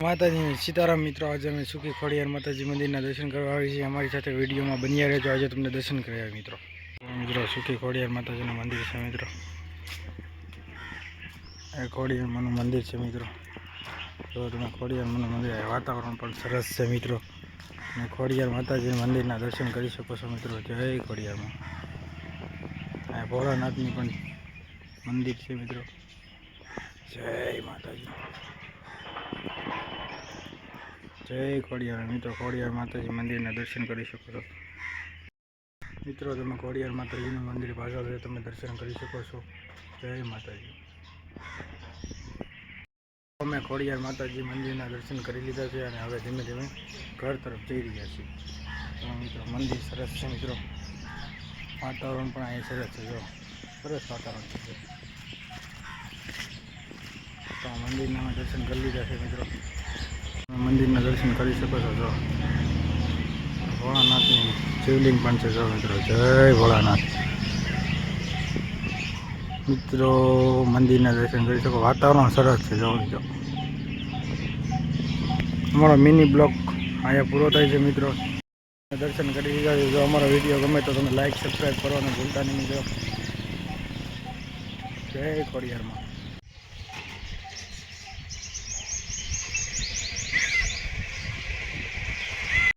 માતાજી, સીતારામ મિત્રો, આજે અમે સુખી ખોડિયાર માતાજી મંદિરના દર્શન કરવા આવી છીએ. અમારી સાથે વિડીયોમાં બન્યા રહેજો. આજે તમને દર્શન કરાવ્યા મિત્રો. મિત્રો, સુખી ખોડિયાર માતાજીનું મંદિર છે મિત્રો. એ ખોડિયાર માનું મંદિર છે મિત્રો. જો તમે ખોડિયાર માનું મંદિર વાતાવરણ પણ સરસ છે મિત્રો. અને ખોડિયાર માતાજી મંદિરના દર્શન કરી શકો છો મિત્રો. જય ખોડિયારમાં આ ભોળાનાથની પણ મંદિર છે મિત્રો. જય માતાજી. જય ખોડિયાર. મિત્રો, ખોડિયાર માતાજી મંદિરના દર્શન કરી શકો છો. મિત્રો, તમે ખોડિયાર માતાજીનું મંદિર પાછળ તમે દર્શન કરી શકો છો. જય માતાજી. અમે ખોડિયાર માતાજી મંદિરના દર્શન કરી લીધા છે અને હવે ધીમે ધીમે ઘર તરફ જઈ રહ્યા છીએ. મિત્રો, મંદિર સરસ છે મિત્રો. વાતાવરણ પણ અહીં સરસ છે જો. સરસ વાતાવરણ છે તો મંદિરના દર્શન કરી લીધા છે મિત્રો. મંદિરના દર્શન કરી શકો છો, જો. ભોળાનાથની શિવલિંગ પણ છે, જો, મિત્રો. જય ભોળાનાથ. મિત્રો, મંદિરના દર્શન કરી શકો. વાતાવરણ સરસ છે, જો મિત્રો અમારો મિની બ્લોક અહીંયા પૂરો થાય છે, મિત્રો. દર્શન કરી દીધા છે જો અમારો વીડિયો ગમે તો તમે લાઈક સબસ્ક્રાઈબ કરવાનું ભૂલતા નહીં મિત્રો જય ખોડિયારમાં.